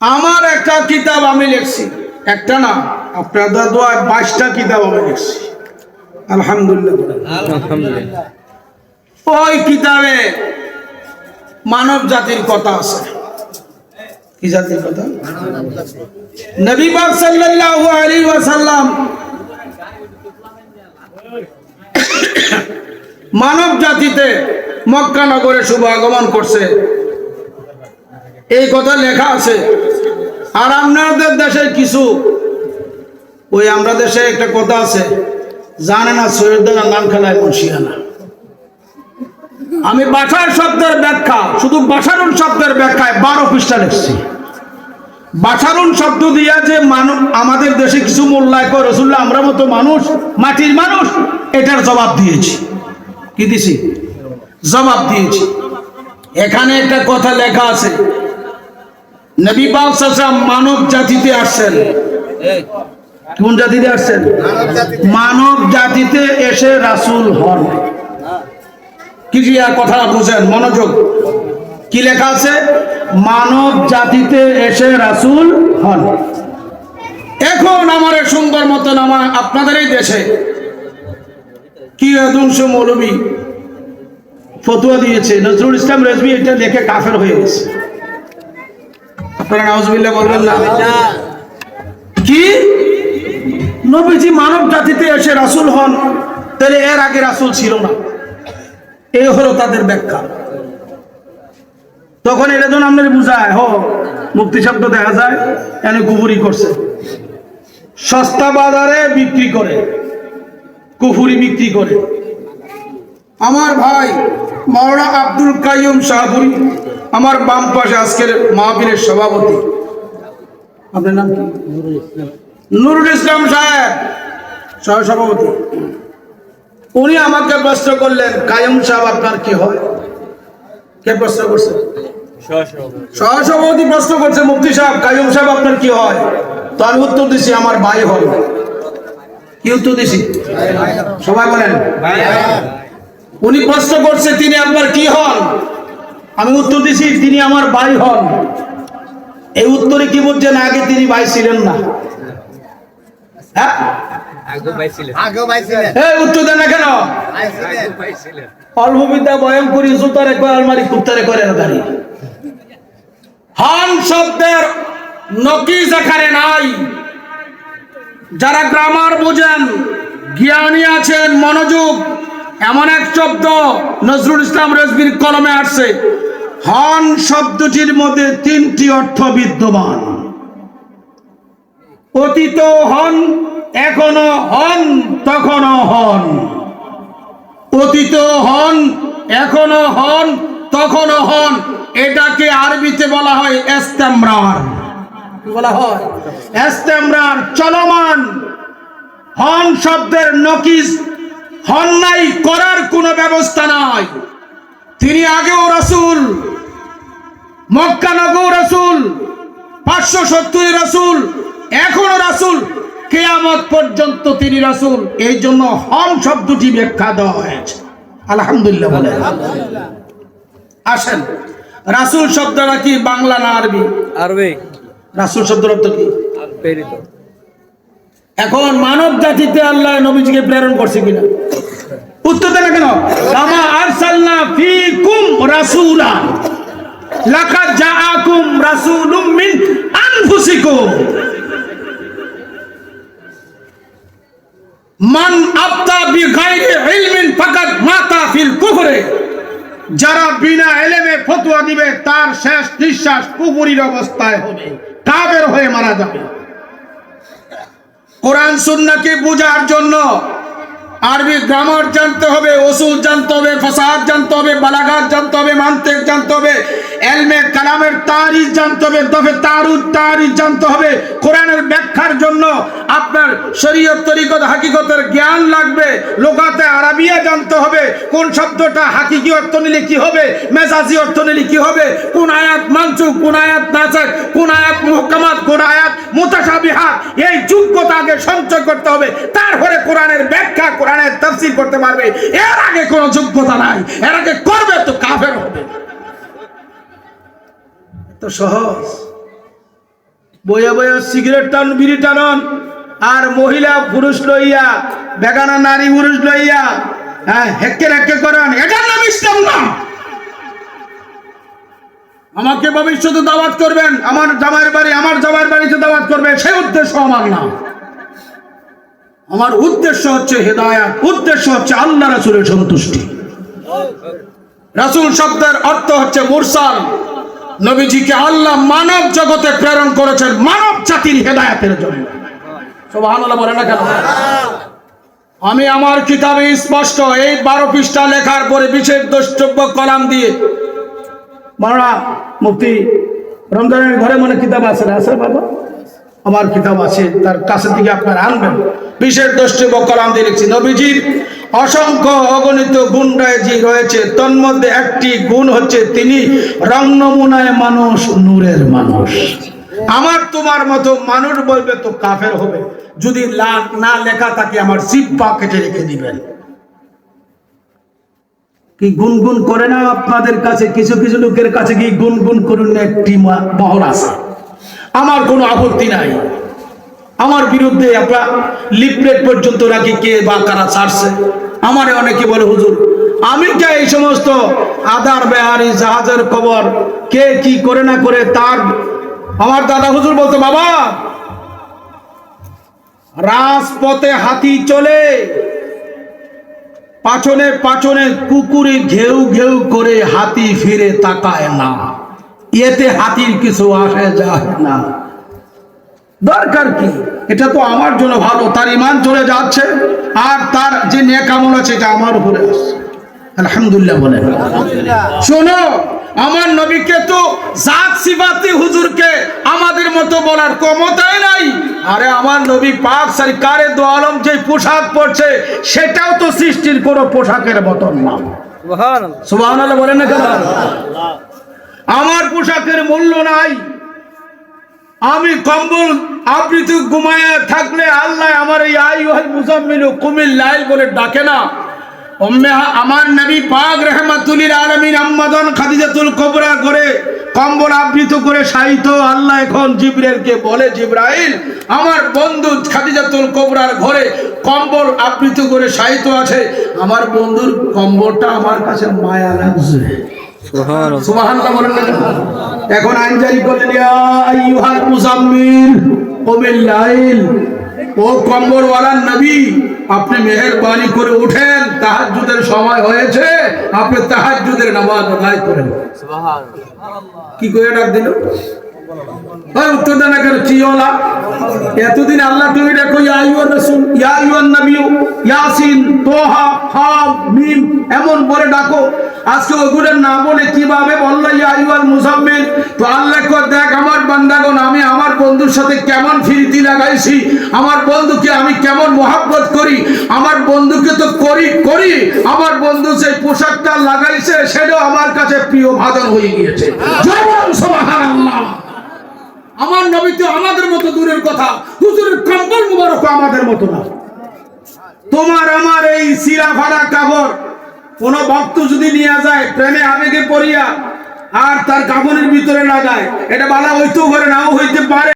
আমার একটা কিতাব আমি লিখছি। একটা না, আপনাদের দোয়া বাইশটা কিতাব আমি লিখছি। আলহামদুলিল্লাহ। ওই কিতাবে মানব জাতির কথা আছে। কি জাতির কথা? নবী পাক সাল্লাল্লাহু আলাইহি ওয়াসাল্লাম মানব জাতিতে মক্কা নগরে শুভ আগমন করছে। এই কথা লেখা আছে। আর আপনাদের দেশের কিছু, ওই আমরা দেশে একটা কথা আছে, জানে না সৈয়দানা নাম খেলায় মুন্সিয়ানা। আমি বাসার শব্দের ব্যাখ্যা, শুধু বাসারুন শব্দের ব্যাখ্যায় বারো পৃষ্ঠা লিখছি। বাসারুন শব্দ দিয়া যে মানুষ আমাদের দেশে কিছু মূল্যায় করে রসুল্লাহ, আমরা মতো মানুষ, মাটির মানুষ। এটার জবাব দিয়েছি। কি দিছি? জবাব দিয়েছি। এখানে একটা কথা লেখা আছে। মানব জাতিতে আসছেন। কোন জাতিতে আসছেন? মানব জাতিতে এসে রাসূল হন। কি কথা বুঝেন, মনোযোগ। কি লেখা আছে? মানব জাতিতে এসে রাসূল হন। এখন আমার সুন্দর মতন আমার আপনাদের এই দেশে কি অদংশ মৌলবী ফতুয়া দিয়েছে, নজরুল ইসলাম রেজবি এটা লেখে কাফের হয়ে গেছে। আপনারা নাউজুবিল্লাহ বলবেন না? কি? নবীজি মানব জাতিতে এসে রাসূল হন, তাহলে এর আগে রাসূল ছিল না। হলো তাদের ব্যাখ্যা। তখন এটা যখন আপনার বুঝায় মুক্তি শব্দ দেখা যায়, এনে কুফুরি করছে। সস্তা বাজারে বিক্রি করে, কুফুরি বিক্রি করে। আমার ভাই মাওলানা আব্দুল কাইয়ুম শাহপুরি আমার বাম পাশে আজকের মাহফিলের সভাপতি। আপনার নাম কি? নুরুল ইসলাম। সাহেব সহ সভাপতি। উনি আমাকে প্রশ্ন করলেন কায়ুম সাহেব আপনার কি হয়? কে প্রশ্ন করছে? সহসভাপতি। প্রশ্ন করছে মুফতি সাহেব কায়ুম সাহেব আপনার কি হয়? তো আমি উত্তর দিছি আমার ভাই হয় কি উত্তর দিছি? সবাই বলেন। উনি প্রশ্ন করছে তিনি আপনার কি হন? আমি উত্তর দিছি তিনি আমার ভাই হন। এই উত্তরে কি বলছেন? আগে তিনি ভাই ছিলেন না। হ্যাঁ? আগেও পাইছিলেন আগেও পাইছিলেন উত্তর দেন না কেন? পাইছিলেন পাইছিলেন অল্প বিদ্যা বয়ম জুতারে কয় আলমারি কুত্তারে করে না গাড়ি হান শব্দের নকিজ এখানে নাই। যারা গ্রামার বোঝেন জ্ঞানী আছেন মনোযোগ এমন এক শব্দ নজরুল ইসলাম রেজবির কলমে আসছে। হন শব্দটির মধ্যে তিনটি অর্থ বিদ্যমান। অতীত হন এখনও হন তখনও হন। অতীত হন এখনও হন তখনও হন এটাকে আরবিতে বলা হয় এস্তেমরার। বলা হয়? এস্তেমরার চলমান হন শব্দের নকিস নাই করার কোনো ব্যবস্থা নাই। তিনি আগেও রাসূল মক্কা নগর রাসূল পাঁচশো সত্তর রাসূল এখনও রাসূল। কেয়ামত পর্যন্ত তিনি রাসূল। এই জন্য হন শব্দটি ব্যাখ্যা দেওয়া হয়েছে। আলহামদুলিল্লাহ বলে। আসেন। রাসূল শব্দটা কি? বাংলা না আরবি? আরবে। রাসূল শব্দের অর্থ কি? প্রেরিত। এখন মানব জাতিতে আল্লাহ নবীজিকে প্রেরণ করছে কিনা? উত্তর দেন কেন? কামা আরসালনা ফিকুম রাসূলা। লাকাদ জাআকুম রাসূলুম মিন আনফুসিকুম। মান আবতা ইলমিন ফাকাদ মাতা ফিল কুফরে। যারা বিনা এলেমে ফতোয়া দিবে তার শেষ নিঃশ্বাস কুফুরির অবস্থায় হবে কাবের হয়ে মারা যাবে। কোরআন সুন্নাকে বোঝার জন্য আরবি গ্রামার জানতে হবে ওসুল ফসাদ জানতে হবে বালাঘাত জানতে হবে মান্তেক জানতে হবে, এলমে কালামের তারিজ জানতে হবে, তবে তারুদ তারিজ জানতে হবে। কোরআনের ব্যাখ্যার জন্য আপনার শরীয়ত তরিকত হাকিকতের জ্ঞান লাগবে, লোকাতে আরবিয়া জানতে হবে, কোন শব্দটা হাকিকি অর্থ নিলে কি হবে, মেজাজি অর্থ নিলে কি হবে, কোন আয়াত মানসুক কোন আয়াত নাসক কোন আয়াত মুহকামাত, কোন আয়াত মুতাশাবিহাত, এই যোগ্যতা আগে সঞ্চয় করতে হবে। তারপরে কোরআনের ব্যাখ্যা, কোরআনের তাফসীর করতে পারবে। এর আগে কোনো যোগ্যতা নাই। এর আগে করবে? তো কাফের হবে। তো সহজ। বইয়া বইয়া সিগারেট টান, বিড়ি টানন। আর মহিলা পুরুষ লইয়া, বেগানা নারী পুরুষ লইয়া হ্যাঁ হেক্কে হেক্কে করেন। এটার নাম ইসলাম না আমাকে ভবিষ্যতে দাওয়াত করবেন। আমার জামাইয়ের বাড়ি, আমার জামাইয়ের বাড়িতে দাওয়াত করবে। সেই উদ্দেশ্য আমার না। আমার উদ্দেশ্য হচ্ছে হেদায়াত। উদ্দেশ্য হচ্ছে আল্লাহ রাসূলের সন্তুষ্টি। রাসূল শব্দের অর্থ হচ্ছে মুরসাল। নবীজিকে আল্লাহ মানব জগতে প্রেরণ করেছেন মানব জাতির হেদায়াতের জন্য। আমি আমার কিতাবে স্পষ্ট এই বারো পৃষ্ঠা লেখার পরে বিশেষ দ্রষ্টব্য কলাম দিয়ে। মারা মুক্তি রমজানের ঘরে মনে কিতাব আছে না? আছে বাবা? আমার কিতাব আছে, তার কাছে থেকে আপনারা আনবেন। বিশেষ দ্রষ্টব্য কলাম দিয়ে লিখছি, নবীজির অসংখ্য অগণিত গুণ রয়েছে তন্মধ্যে একটি গুণ হচ্ছে তিনি রং নমুনায় মানুষ, নূরের মানুষ। আমার তোমার মতো মানুষ বলবে তো কাফের হবে। যদি না লেখা থাকে, আমার জিব্বা কেটে রেখে দিবেন। কি গুনগুন করে না আপনাদের কাছে, কিছু কিছু লোকের কাছে কি গুনগুন করুন একটি মহল আছে। আমার কোনো আপত্তি নাই। আমার বিরুদ্ধে আপনার লিফলেট পর্যন্ত নাকি কে বা কারা ছাড়ছে। আমারে অনেকে বলে, হুজুর, আমি কে এই সমস্ত আদার, বেহারি, জাহাজের খবর কে কি করে না করে তার আমার দাদা হুজুর বলতো, বাবা, রাজপথে হাতি চলে, পাছনে পাছনে কুকুরে ঘেউ ঘেউ করে হাতি ফিরে তাকায় না। এতে হাতির কিছু আসে যায় না। দরকার কি? এটা তো আমার জন্য ভালো তার ইমান চলে যাচ্ছে আর তার যে নেকামল আছে এটা আমার উপরে আসছে। আলহামদুলিল্লাহ বলেন শোনো আমার নবীকে তো জাত সিফাতি হুজুরকে আমাদের মতো বলার ক্ষমতাই নাই। আরে আমার নবী পাক সরকারে দো আলম যে পোশাক পরছে সেটাও তো সৃষ্টির কোনো পোশাকের মতন না। সুবহানাল্লাহ। সুবহানাল্লাহ বলেন না কেন? আমার পোশাকের মূল্য নাই। আমি কম্বল আবৃত ঘুমায় থাকলে আল্লাহ আমার এই আই ওয়াল মুজাম্মিল কুমিল লাইল বলে ডাকে না। আমার নবী পাক রহমাতুলিল আলামিন আম্মাদন খাদিজাতুল কুবরা করে কম্বল আবৃত করে সাহিত্য আল্লাহ এখন জিব্রাইলকে বলে জিব্রাইল আমার বন্ধু খাদিজাতুল কুবরার ঘরে কম্বল আবৃত করে সাহিত্য আছে। আমার বন্ধুর কম্বলটা আমার কাছে মায়া লাগছে। সুবহানাল্লাহ। সুবহানাল্লাহ বলেন? এখন আইন জারি মুজাম্মিল লাইল ও কম্বলওয়ালা নবী আপনি মেহেরবানি করে উঠেন তাহাজ্জুদের সময় হয়েছে আপনি নামাজ আদায় করেন। কি করে ডাক দিল? উত্তর দেন এতদিন আল্লাহ তুমি দেখো ইয়া ইয়া ইয়াসিন তোহা হাম মিম এমন বলে ডাকো আজকে না বলে কীভাবে বলল তো আল্লাহ কর দেখ আমার বান্দাগণ, আমি আমার বন্ধুর সাথে কেমন ফিরিতি লাগাইছি, আমার বন্ধুকে আমি কেমন করি, আমার বন্ধুকে তো করি করি, আমার বন্ধু যে পোশাকটা লাগাইছে, সেটাও আমার কাছে প্রিয় ভাজন হয়ে গিয়েছে। আমার নবী তো আমাদের মতো দূরের কথা হুজুরের কম্বল মুবারক আমাদের মতো না। তোমার আমার এই সিরা ফাড়া কাপড় কোন ভক্ত যদি নিয়ে যায়, প্রেমে আবেগে পড়িয়া আর তার কাপড়ের ভিতরে লাগায়, এটা বালা হইতেও পারে, নাও হইতে পারে।